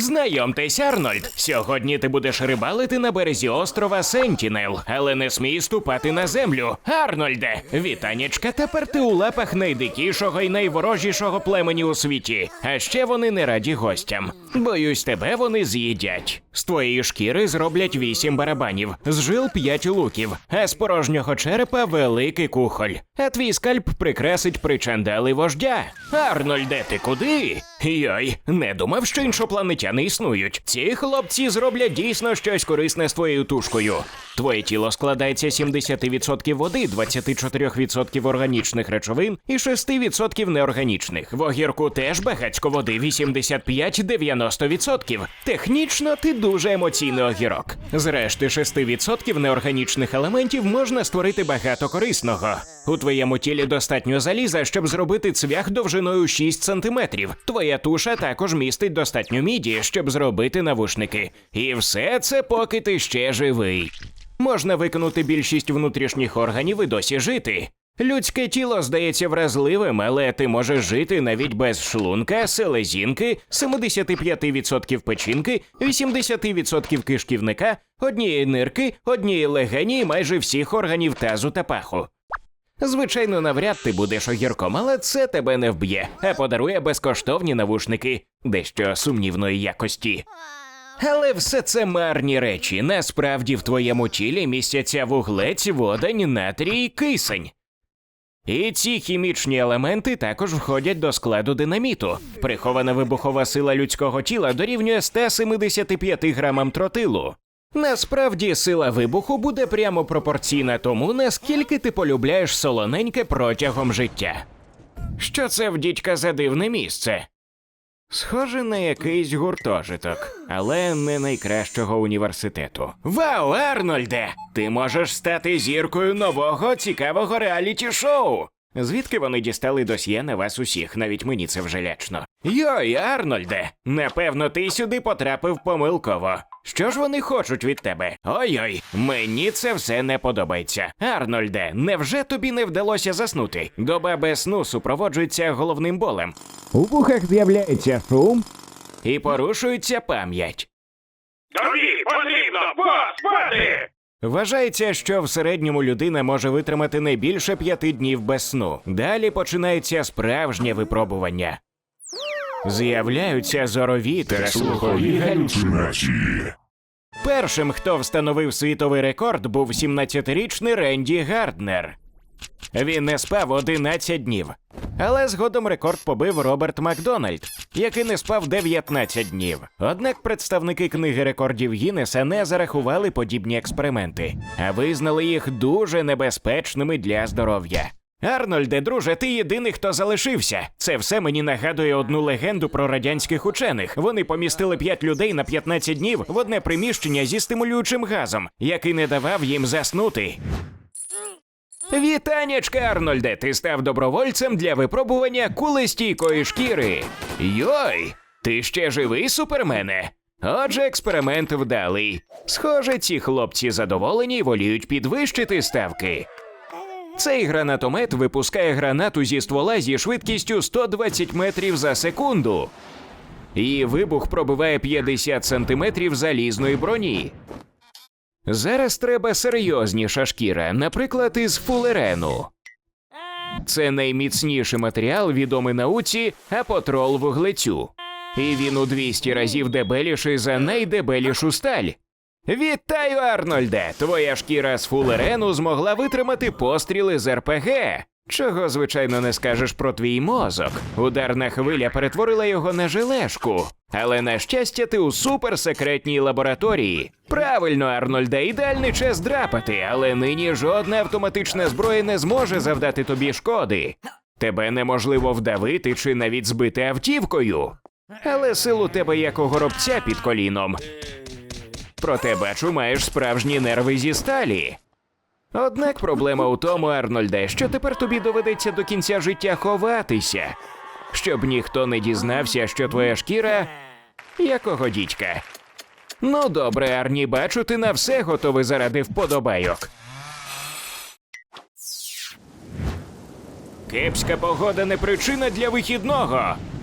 Знайомтесь, Арнольд. Сьогодні ти будеш рибалити на березі острова Сентінел, але не смій ступати на землю. Арнольде, вітанечка, тепер ти у лапах найдикішого і найворожішого племені у світі. А ще вони не раді гостям. Боюсь, тебе вони з'їдять. З твоєї шкіри зроблять вісім барабанів, з жил п'ять луків, а з порожнього черепа великий кухоль. А твій скальп прикрасить причандали вождя. Арнольде, ти куди? Йой, не думав, що іншопланетяни існують. Ці хлопці зроблять дійсно щось корисне з твоєю тушкою. Твоє тіло складається 70% води, 24% органічних речовин і 6% неорганічних. В огірку теж багацько води, 85-90%. Технічно ти дуже емоційний огірок. З решти 6% неорганічних елементів можна створити багато корисного. У твоєму тілі достатньо заліза, щоб зробити цвях довжиною 6 см. Твоя туша також містить достатньо міді, щоб зробити навушники. І все це поки ти ще живий. Можна виконати більшість внутрішніх органів і досі жити. Людське тіло здається вразливим, але ти можеш жити навіть без шлунка, селезінки, 75% печінки, 80% кишківника, однієї нирки, однієї легені і майже всіх органів тазу та паху. Звичайно, навряд ти будеш огірком, але це тебе не вб'є, а подарує безкоштовні навушники, дещо сумнівної якості. Але все це марні речі. Насправді в твоєму тілі містяться вуглець, водень, натрій і кисень. І ці хімічні елементи також входять до складу динаміту. Прихована вибухова сила людського тіла дорівнює 175 грамам тротилу. Насправді сила вибуху буде прямо пропорційна тому, наскільки ти полюбляєш солоненьке протягом життя. Що це в дідька за дивне місце? Схоже на якийсь гуртожиток, але не найкращого університету. Вау, Арнольде! Ти можеш стати зіркою нового цікавого реаліті-шоу. Звідки вони дістали досьє на вас усіх, навіть мені це вже лячно. Йой, Арнольде, напевно, ти сюди потрапив помилково. Що ж вони хочуть від тебе? Ой-ой, мені це все не подобається. Арнольде, невже тобі не вдалося заснути? Доба без сну супроводжується головним болем. У вухах з'являється шум. І порушується пам'ять. Тобі потрібно поспати! Вважається, що в середньому людина може витримати не більше п'яти днів без сну. Далі починається справжнє випробування. З'являються зорові та слухові галюцинації. Першим, хто встановив світовий рекорд, був 17-річний Ренді Гарднер. Він не спав 11 днів. Але згодом рекорд побив Роберт Макдональд, який не спав 19 днів. Однак представники книги рекордів Гіннеса не зарахували подібні експерименти, а визнали їх дуже небезпечними для здоров'я. Арнольде, друже, ти єдиний, хто залишився. Це все мені нагадує одну легенду про радянських учених. Вони помістили п'ять людей на 15 днів в одне приміщення зі стимулюючим газом, який не давав їм заснути. Вітанечка, Арнольде, ти став добровольцем для випробування кулестійкої шкіри. Йой, ти ще живий, супермене? Отже, експеримент вдалий. Схоже, ці хлопці задоволені і воліють підвищити ставки. Цей гранатомет випускає гранату зі ствола зі швидкістю 120 метрів за секунду. Її вибух пробиває 50 сантиметрів залізної броні. Зараз треба серйозніша шкіра, наприклад, із фулерену. Це найміцніший матеріал, відомий науці апотрол вуглецю. І він у 200 разів дебеліший за найдебелішу сталь. Вітаю, Арнольде! Твоя шкіра з фулерену змогла витримати постріли з РПГ. Чого, звичайно, не скажеш про твій мозок. Ударна хвиля перетворила його на жилешку. Але на щастя, ти у суперсекретній лабораторії. Правильно, Арнольде, ідеальний час драпати, але нині жодна автоматична зброя не зможе завдати тобі шкоди. Тебе неможливо вдавити чи навіть збити автівкою. Але сил у тебе як у горобця під коліном. Проте бачу, маєш справжні нерви зі сталі. Однак проблема у тому, Арнольде, що тепер тобі доведеться до кінця життя ховатися, щоб ніхто не дізнався, що твоя шкіра якого дідька. Ну, добре, Арні, бачу, ти на все готовий заради вподобайок. Кепська погода не причина для вихідного.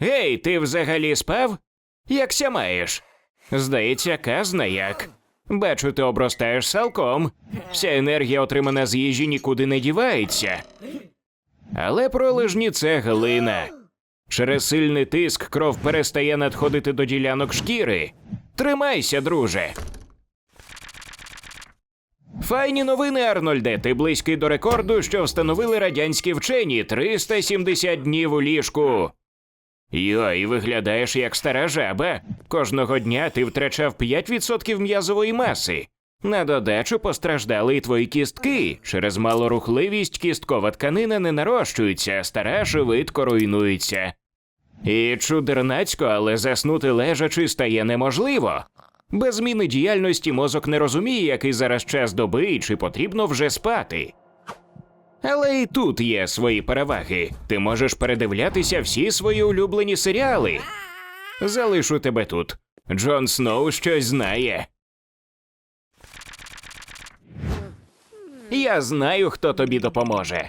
Гей, ти взагалі спав? Якся маєш? Здається, казна як. Бачу, ти обростаєш салком. Вся енергія, отримана з їжі, нікуди не дівається. Але пролежні це глина. Через сильний тиск кров перестає надходити до ділянок шкіри. Тримайся, друже. Файні новини, Арнольде. Ти близький до рекорду, що встановили радянські вчені 370 днів у ліжку. Йой, виглядаєш як стара жаба. Кожного дня ти втрачав 5% м'язової маси. На додачу постраждали і твої кістки. Через малорухливість кісткова тканина не нарощується, стара швидко руйнується. І чудернацько, але заснути лежачи стає неможливо. Без зміни діяльності мозок не розуміє, який зараз час доби і чи потрібно вже спати. Але і тут є свої переваги. Ти можеш передивлятися всі свої улюблені серіали. Залишу тебе тут. Джон Сноу щось знає. Я знаю, хто тобі допоможе.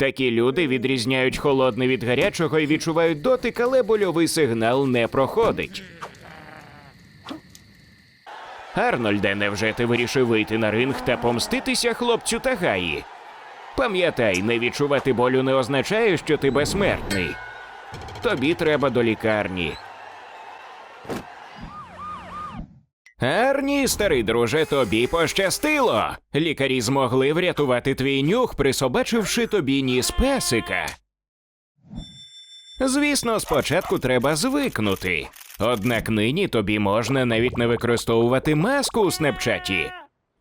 Такі люди відрізняють холодне від гарячого і відчувають дотик, але больовий сигнал не проходить. Арнольде, невже ти вирішив вийти на ринг та помститися хлопцю Тагаї? Пам'ятай, не відчувати болю не означає, що ти безсмертний. Тобі треба до лікарні. Арні, старий друже, тобі пощастило. Лікарі змогли врятувати твій нюх, присобачивши тобі ніс песика. Звісно, спочатку треба звикнути. Однак нині тобі можна навіть не використовувати маску у снепчаті.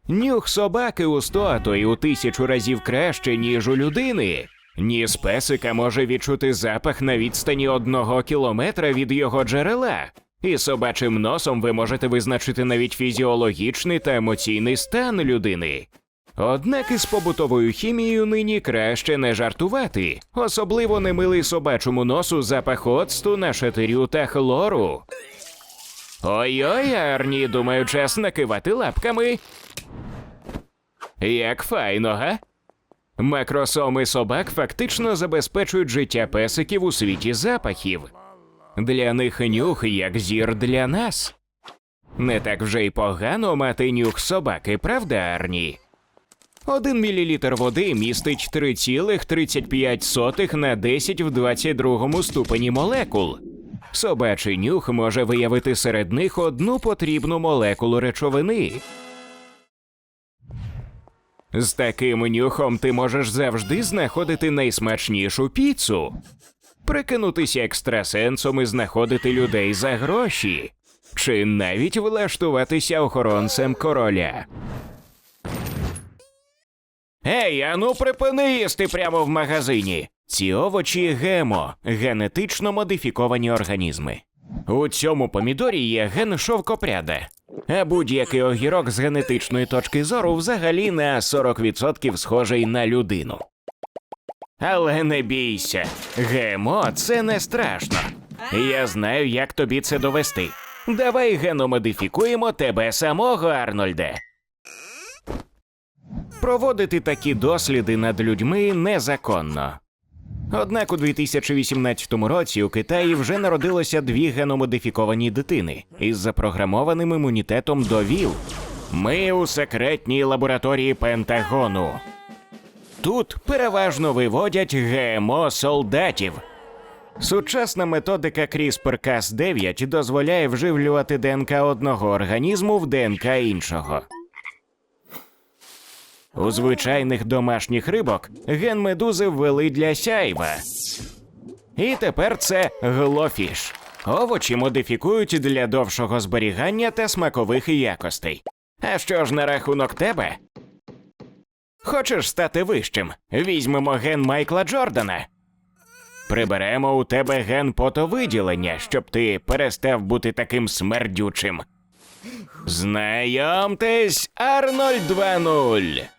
Нюх собаки у сто, а то й у тисячу разів краще, ніж у людини. Ніс песика може відчути запах на відстані одного кілометра від його джерела. І собачим носом ви можете визначити навіть фізіологічний та емоційний стан людини. Однак із побутовою хімією нині краще не жартувати, особливо не милий собачому носу запах оцту, нашатирю та хлору. Ой-ой, Арні, думаю, час накивати лапками. Як файно, га? Макросоми собак фактично забезпечують життя песиків у світі запахів. Для них нюх як зір для нас. Не так вже й погано мати нюх собаки, правда, Арні? Один мілілітр води містить 3,35 на 10 в 22 ступені молекул. Собачий нюх може виявити серед них одну потрібну молекулу речовини. З таким нюхом ти можеш завжди знаходити найсмачнішу піцу, прикинутися екстрасенсом і знаходити людей за гроші. чи навіть влаштуватися охоронцем короля. Ей, ану припини їсти прямо в магазині. Ці овочі гемо, генетично модифіковані організми. У цьому помідорі є ген шовкопряда. А будь-який огірок з генетичної точки зору взагалі на 40% схожий на людину. Але не бійся, ГМО це не страшно. Я знаю, як тобі це довести. Давай геномодифікуємо тебе самого, Арнольде. Проводити такі досліди над людьми незаконно. Однак у 2018 році у Китаї вже народилося дві геномодифіковані дитини із запрограмованим імунітетом до ВІЛ. Ми у секретній лабораторії Пентагону. Тут переважно виводять ГМО солдатів. Сучасна методика CRISPR-Cas9 дозволяє вживлювати ДНК одного організму в ДНК іншого. У звичайних домашніх рибок ген медузи ввели для сяйва. І тепер це глофіш. Овочі модифікують для довшого зберігання та смакових якостей. А що ж на рахунок тебе? Хочеш стати вищим? Візьмемо ген Майкла Джордана. Приберемо у тебе ген потовиділення, щоб ти перестав бути таким смердючим. Знайомтесь, Арнольд 2.0.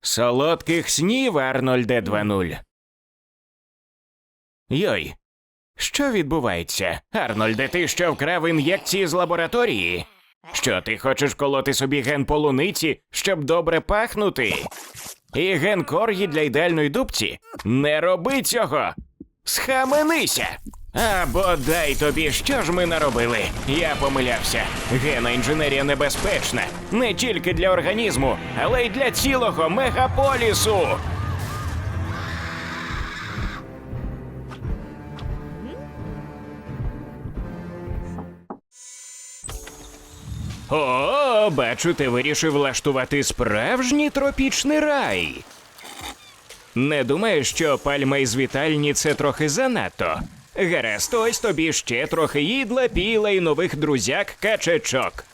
Солодких снів, Арнольде 2.0. Йой. Що відбувається? Арнольде, ти що вкрав ін'єкції з лабораторії? Що ти хочеш колоти собі ген полуниці, щоб добре пахнути? І ген коргі для ідеальної дубці? Не роби цього! Схаменися! А бодай тобі, що ж ми наробили? Я помилявся. Гена інженерія небезпечна не тільки для організму, але й для цілого мегаполісу. О, бачу, ти вирішив влаштувати справжній тропічний рай. Не думаєш, що пальма із вітальні це трохи занадто. Гаразд, ось тобі ще трохи їдла, піла і нових друзяк качечок.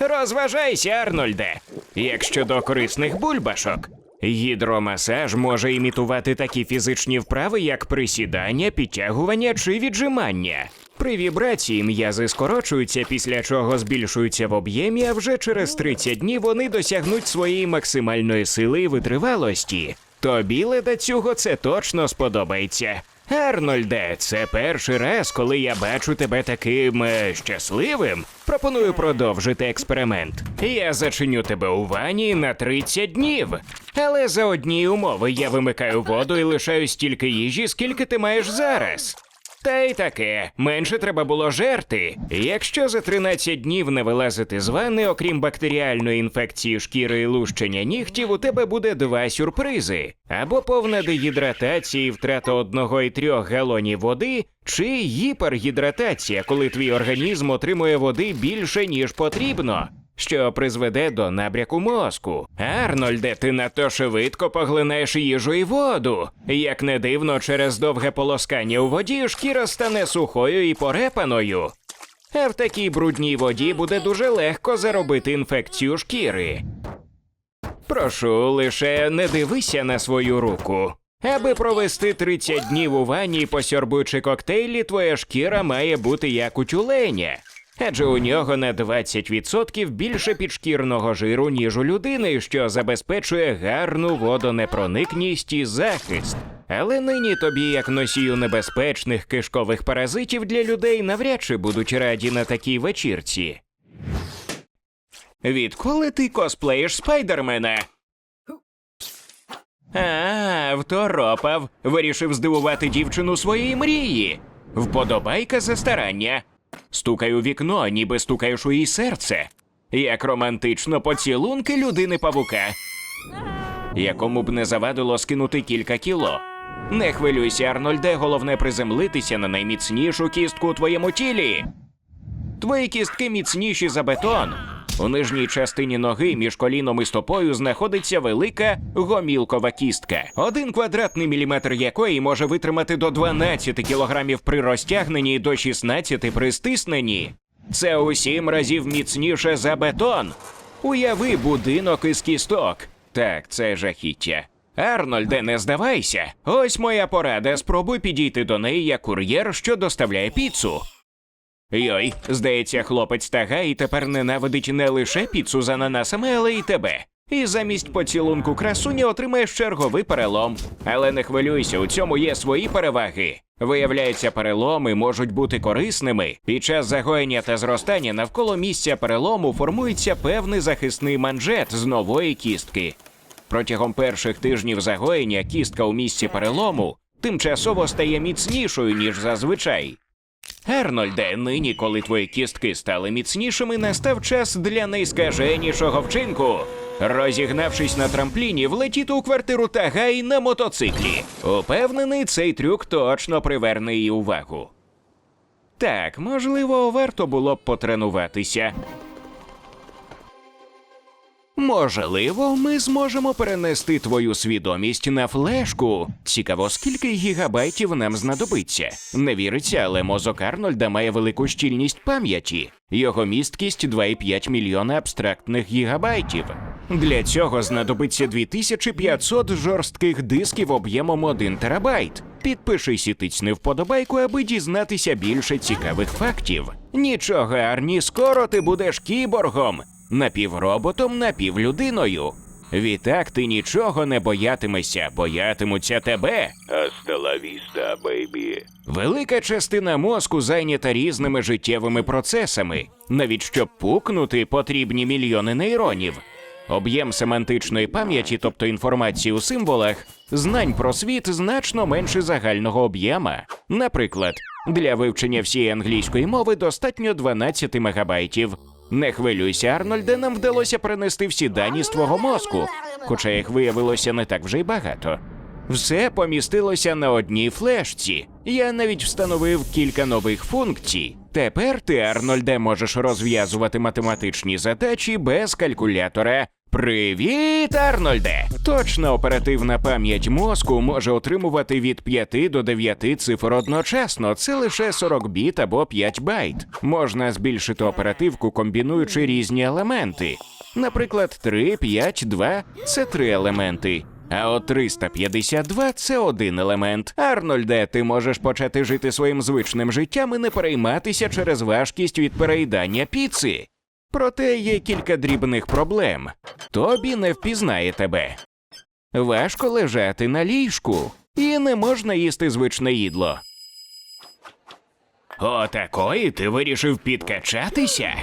Розважайся, Арнольде. Як щодо корисних бульбашок, гідромасаж може імітувати такі фізичні вправи, як присідання, підтягування чи віджимання. При вібрації м'язи скорочуються, після чого збільшуються в об'ємі, а вже через 30 днів вони досягнуть своєї максимальної сили і витривалості. Тобі, ледацюго, це точно сподобається. Арнольде, це перший раз, коли я бачу тебе таким е, щасливим. Пропоную продовжити експеримент. Я зачиню тебе у ванні на 30 днів. Але за одні умови я вимикаю воду і лишаю стільки їжі, скільки ти маєш зараз. Та й таке, менше треба було жерти. Якщо за 13 днів не вилазити з ванни, окрім бактеріальної інфекції шкіри і лущення нігтів, у тебе буде два сюрпризи: або повна дегідратація і втрата одного і трьох галонів води, чи гіпергідратація, коли твій організм отримує води більше ніж потрібно. Що призведе до набряку мозку. Арнольде, ти надто швидко поглинаєш їжу і воду. Як не дивно, через довге полоскання у воді шкіра стане сухою і порепаною. А в такій брудній воді буде дуже легко заробити інфекцію шкіри. Прошу, лише не дивися на свою руку. Аби провести 30 днів у ванні, посьорбуючи коктейлі, твоя шкіра має бути як у тюленя. Адже у нього на 20% більше підшкірного жиру, ніж у людини, що забезпечує гарну водонепроникність і захист. Але нині тобі, як носію небезпечних кишкових паразитів для людей, навряд чи будуть раді на такій вечірці. Відколи ти косплеїш спайдермена? А, второпав. Вирішив здивувати дівчину своєї мрії. Вподобайка за старання. Стукай у вікно, ніби стукаєш у її серце. як романтично поцілунки людини павука, якому б не завадило скинути кілька кіло. Не хвилюйся, Арнольде, головне приземлитися на найміцнішу кістку у твоєму тілі. Твої кістки міцніші за бетон. У нижній частині ноги між коліном і стопою знаходиться велика гомілкова кістка, один квадратний міліметр якої може витримати до 12 кілограмів при розтягненні і до 16 при стисненні. Це у сім разів міцніше за бетон. Уяви будинок із кісток. Так, це жахіття. Арнольде, не здавайся. Ось моя порада. Спробуй підійти до неї як кур'єр, що доставляє піцу. Йой, здається, хлопець тага і тепер ненавидить не лише піцу з ананасами, але й тебе. І замість поцілунку красуні отримаєш черговий перелом. Але не хвилюйся, у цьому є свої переваги. Виявляється, переломи можуть бути корисними. Під час загоєння та зростання навколо місця перелому формується певний захисний манжет з нової кістки. Протягом перших тижнів загоєння кістка у місці перелому тимчасово стає міцнішою, ніж зазвичай. Арнольде, нині, коли твої кістки стали міцнішими, настав час для найскаженішого вчинку. Розігнавшись на трампліні, влетіти у квартиру Тагай на мотоциклі. Упевнений, цей трюк точно приверне її увагу. Так, можливо, варто було б потренуватися. Можливо, ми зможемо перенести твою свідомість на флешку. Цікаво, скільки гігабайтів нам знадобиться. Не віриться, але мозок Арнольда має велику щільність пам'яті. Його місткість 2,5 мільйона абстрактних гігабайтів. Для цього знадобиться 2500 жорстких дисків об'ємом 1 терабайт. Підпишись і тицьни вподобайку, аби дізнатися більше цікавих фактів. Нічого, Арні, скоро ти будеш кіборгом, напівроботом, напівлюдиною. Відтак ти нічого не боятимешся, боятимуться тебе. La vista. Велика частина мозку зайнята різними життєвими процесами. Навіть щоб пукнути, потрібні мільйони нейронів. Об'єм семантичної пам'яті, тобто інформації у символах, знань про світ значно менше загального об'єма. Наприклад, для вивчення всієї англійської мови достатньо 12 мегабайтів. Не хвилюйся, Арнольде, нам вдалося принести всі дані з твого мозку, хоча їх виявилося не так вже й багато. Все помістилося на одній флешці. Я навіть встановив кілька нових функцій. Тепер ти, Арнольде, можеш розв'язувати математичні задачі без калькулятора. Привіт, Арнольде! Точна оперативна пам'ять мозку може отримувати від 5 до 9 цифр одночасно. Це лише 40 біт або 5 байт. Можна збільшити оперативку, комбінуючи різні елементи. Наприклад, 3, 5, 2 – це три елементи. А от 352 – це один елемент. Арнольде, ти можеш почати жити своїм звичним життям і не перейматися через важкість від переїдання піци. Проте є кілька дрібних проблем. Тобі не впізнає тебе. Важко лежати на ліжку, і не можна їсти звичне їдло. Отакої ти вирішив підкачатися?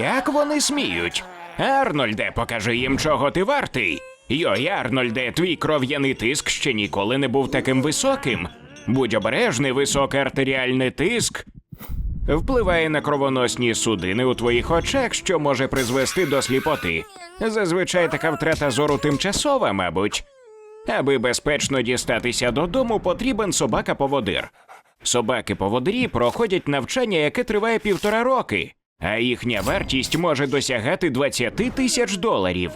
Як вони сміють? Арнольде, покажи їм, чого ти вартий. Йой, Арнольде, твій кров'яний тиск ще ніколи не був таким високим. Будь обережний, високий артеріальний тиск впливає на кровоносні судини у твоїх очах, що може призвести до сліпоти. Зазвичай така втрата зору тимчасова, мабуть. Аби безпечно дістатися додому, потрібен собака-поводир. Собаки-поводирі проходять навчання, яке триває півтора роки, а їхня вартість може досягати 20 тисяч доларів.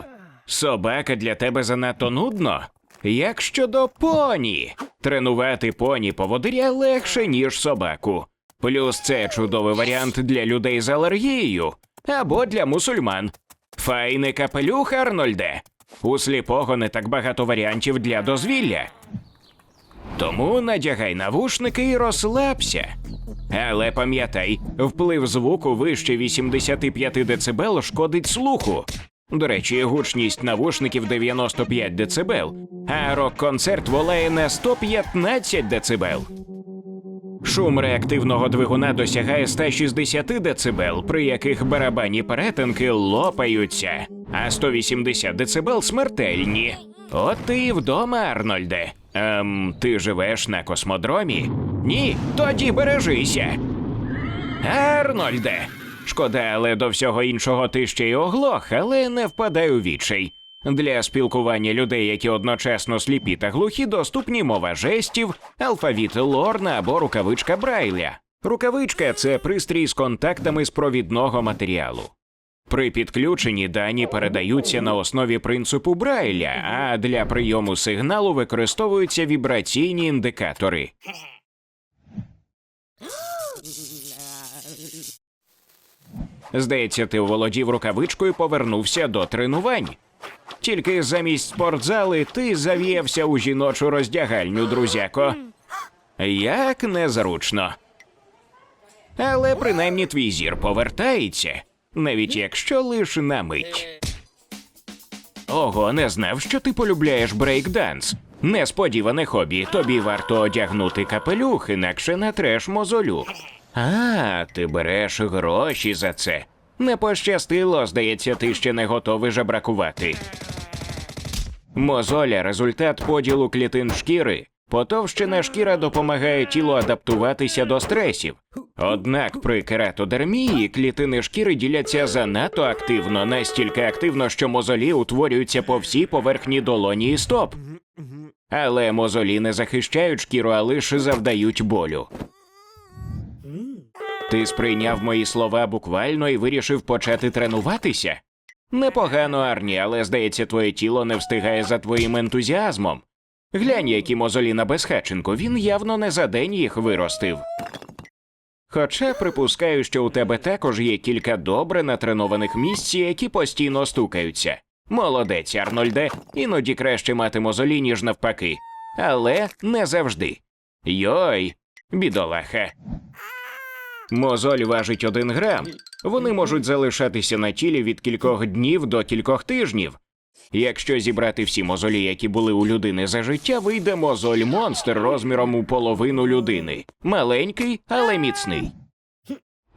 Собака для тебе занадто нудно. Як щодо поні? Тренувати поні поводиря легше, ніж собаку. Плюс це чудовий варіант для людей з алергією або для мусульман. Файний капелюх, Арнольде. У сліпого не так багато варіантів для дозвілля. Тому надягай навушники і розслабся. Але пам'ятай, вплив звуку вище 85 дБ шкодить слуху. До речі, гучність навушників 95 дБ, а рок-концерт волає на 115 дБ. Шум реактивного двигуна досягає 160 дБ, при яких барабанні перетинки лопаються, а 180 дБ смертельні. От ти і вдома, Арнольде. Ем, ти живеш на космодромі? Ні, тоді бережися. Арнольде, Шкода, але до всього іншого ти ще й оглох, але не впадай у відчай. Для спілкування людей, які одночасно сліпі та глухі, доступні мова жестів, алфавіт Лорна або рукавичка Брайля. Рукавичка це пристрій з контактами з провідного матеріалу. При підключенні дані передаються на основі принципу Брайля, а для прийому сигналу використовуються вібраційні індикатори. Здається, ти володів рукавичкою повернувся до тренувань. Тільки замість спортзали ти завіявся у жіночу роздягальню, друзяко. Як незручно. Але принаймні твій зір повертається, навіть якщо лиш на мить. Ого, не знав, що ти полюбляєш брейкданс. Несподіване хобі. Тобі варто одягнути капелюх, інакше натреш мозолю. А, ти береш гроші за це. Не пощастило, здається, ти ще не готовий жебракувати. Мозоля результат поділу клітин шкіри. Потовщена шкіра допомагає тілу адаптуватися до стресів. Однак при кератодермії клітини шкіри діляться занадто активно, настільки активно, що мозолі утворюються по всій поверхні долоні і стоп. Але мозолі не захищають шкіру, а лише завдають болю. Ти сприйняв мої слова буквально і вирішив почати тренуватися? Непогано, Арні, але здається, твоє тіло не встигає за твоїм ентузіазмом. Глянь, які мозолі на безхатченку, він явно не за день їх виростив. Хоча припускаю, що у тебе також є кілька добре натренованих місць, які постійно стукаються. Молодець, Арнольде, іноді краще мати мозолі, ніж навпаки. Але не завжди. Йой, бідолаха. Мозоль важить один грам. Вони можуть залишатися на тілі від кількох днів до кількох тижнів. Якщо зібрати всі мозолі, які були у людини за життя, вийде мозоль монстр розміром у половину людини. Маленький, але міцний.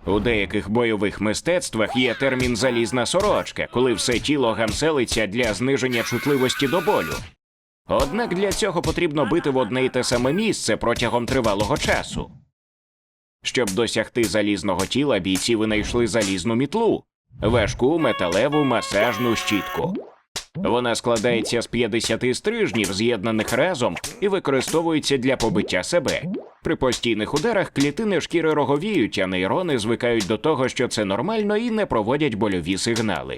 У деяких бойових мистецтвах є термін залізна сорочка, коли все тіло гамселиться для зниження чутливості до болю. Однак для цього потрібно бити в одне й те саме місце протягом тривалого часу. Щоб досягти залізного тіла, бійці винайшли залізну мітлу, важку металеву масажну щітку. Вона складається з 50 стрижнів, з'єднаних разом, і використовується для побиття себе. При постійних ударах клітини шкіри роговіють, а нейрони звикають до того, що це нормально і не проводять больові сигнали.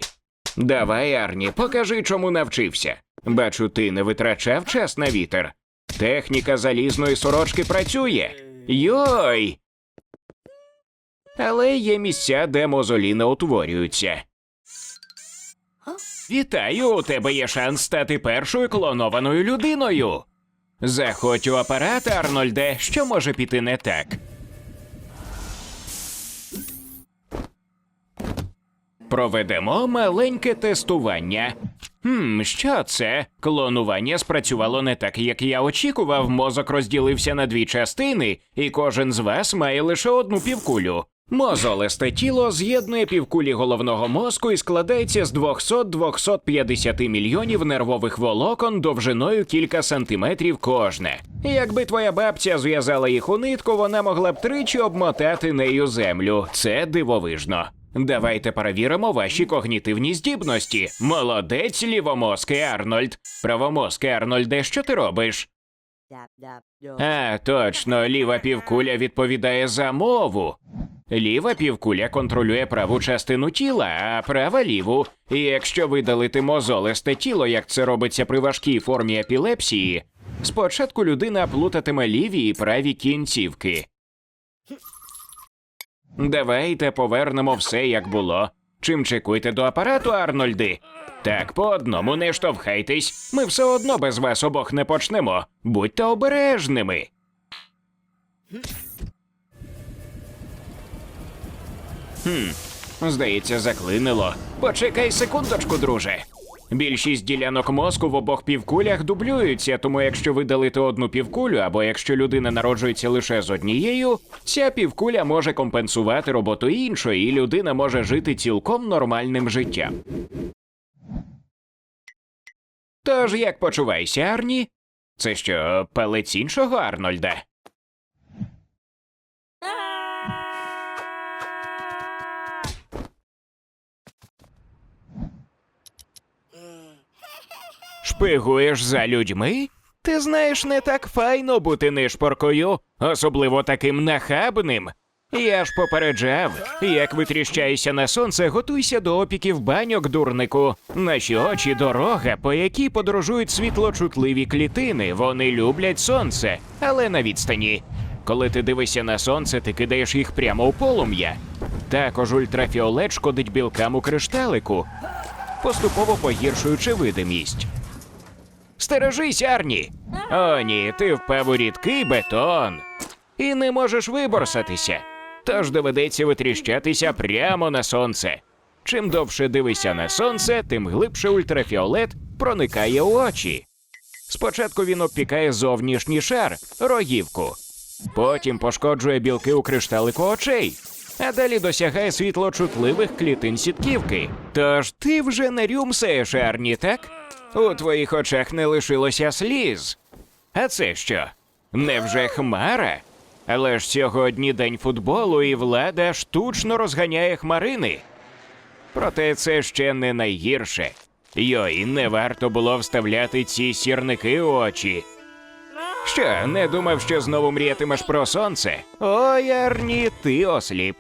Давай, Арні, покажи, чому навчився. Бачу, ти не витрачав час на вітер. Техніка залізної сорочки працює. Йой! Але є місця, де мозолі не утворюються. Вітаю, у тебе є шанс стати першою клонованою людиною. Заходь у апарат, Арнольде, що може піти не так. Проведемо маленьке тестування. Хм, що це? Клонування спрацювало не так, як я очікував. Мозок розділився на дві частини, і кожен з вас має лише одну півкулю. Мозолисте тіло з'єднує півкулі головного мозку і складається з 200-250 мільйонів нервових волокон довжиною кілька сантиметрів кожне. Якби твоя бабця зв'язала їх у нитку, вона могла б тричі обмотати нею землю. Це дивовижно. Давайте перевіримо ваші когнітивні здібності. Молодець, лівомозкий Арнольд. Правомозкий Арнольде, що ти робиш? А, точно, ліва півкуля відповідає за мову. Ліва півкуля контролює праву частину тіла, а права ліву. І якщо видалити мозолисте тіло, як це робиться при важкій формі епілепсії, спочатку людина плутатиме ліві і праві кінцівки. Давайте повернемо все як було. Чим чекуйте до апарату, Арнольди? Так, по одному не штовхайтесь. Ми все одно без вас обох не почнемо. Будьте обережними. Хм, здається, заклинило. Почекай секундочку, друже. Більшість ділянок мозку в обох півкулях дублюються, тому якщо видалити одну півкулю, або якщо людина народжується лише з однією, ця півкуля може компенсувати роботу іншої, і людина може жити цілком нормальним життям. Тож як почуваєшся, Арні? Це що, палець іншого Арнольда? Шпигуєш за людьми? Ти знаєш, не так файно бути нишпоркою, особливо таким нахабним. Я ж попереджав, як витріщаєшся на сонце, готуйся до опіків баньок, дурнику. Наші очі дорога, по якій подорожують світлочутливі клітини. Вони люблять сонце, але на відстані. Коли ти дивишся на сонце, ти кидаєш їх прямо у полум'я. Також ультрафіолет шкодить білкам у кришталику, поступово погіршуючи видимість. Стережись, Арні! О, ні, ти впав у рідкий бетон і не можеш виборсатися. Тож доведеться витріщатися прямо на сонце. Чим довше дивишся на сонце, тим глибше ультрафіолет проникає у очі. Спочатку він обпікає зовнішній шар, рогівку, потім пошкоджує білки у кришталику очей, а далі досягає світлочутливих клітин сітківки. Тож ти вже не рюмсаєш, Арні, так? У твоїх очах не лишилося сліз. А це що? Невже хмара? Але ж сьогодні день футболу, і влада штучно розганяє хмарини. Проте це ще не найгірше. Йой, не варто було вставляти ці сірники у очі. Що, не думав, що знову мріятимеш про сонце? Ой, Арні, ти осліп.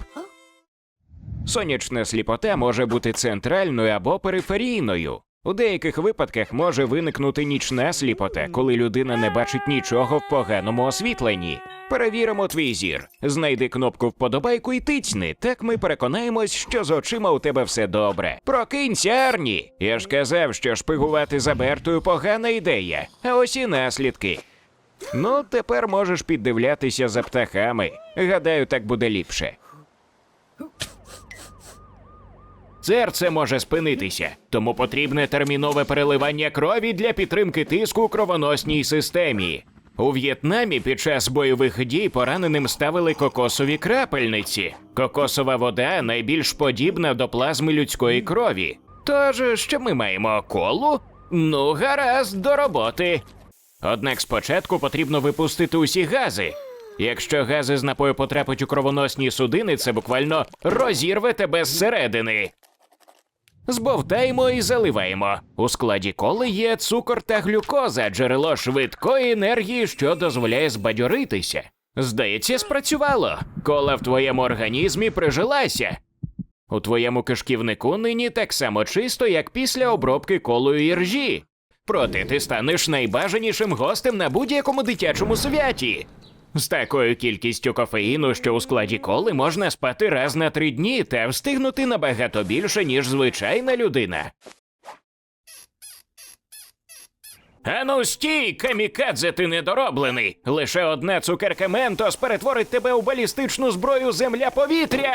Сонячна сліпота може бути центральною або периферійною. У деяких випадках може виникнути нічна сліпота, коли людина не бачить нічого в поганому освітленні. Перевіримо твій зір. Знайди кнопку вподобайку і тицьни. Так ми переконаємось, що з очима у тебе все добре. Прокинься, Арні! Я ж казав, що шпигувати за Бертою погана ідея. А ось і наслідки. Ну, тепер можеш піддивлятися за птахами. Гадаю, так буде ліпше. Серце може спинитися, тому потрібне термінове переливання крові для підтримки тиску у кровоносній системі. У В'єтнамі під час бойових дій пораненим ставили кокосові крапельниці. Кокосова вода найбільш подібна до плазми людської крові. Тож, що ми маємо колу? Ну, гаразд, до роботи. Однак спочатку потрібно випустити усі гази. Якщо гази з напою потрапить у кровоносні судини, це буквально розірве тебе зсередини. Збовтаємо і заливаємо. У складі коли є цукор та глюкоза, джерело швидкої енергії, що дозволяє збадьоритися. Здається, спрацювало. Кола в твоєму організмі прижилася. У твоєму кишківнику нині так само чисто, як після обробки колою іржі. Проте ти станеш найбажанішим гостем на будь-якому дитячому святі. З такою кількістю кофеїну, що у складі коли можна спати раз на три дні та встигнути набагато більше, ніж звичайна людина. Ану стій, камікадзе, ти недороблений. Лише одна цукерка Ментос перетворить тебе у балістичну зброю земля-повітря.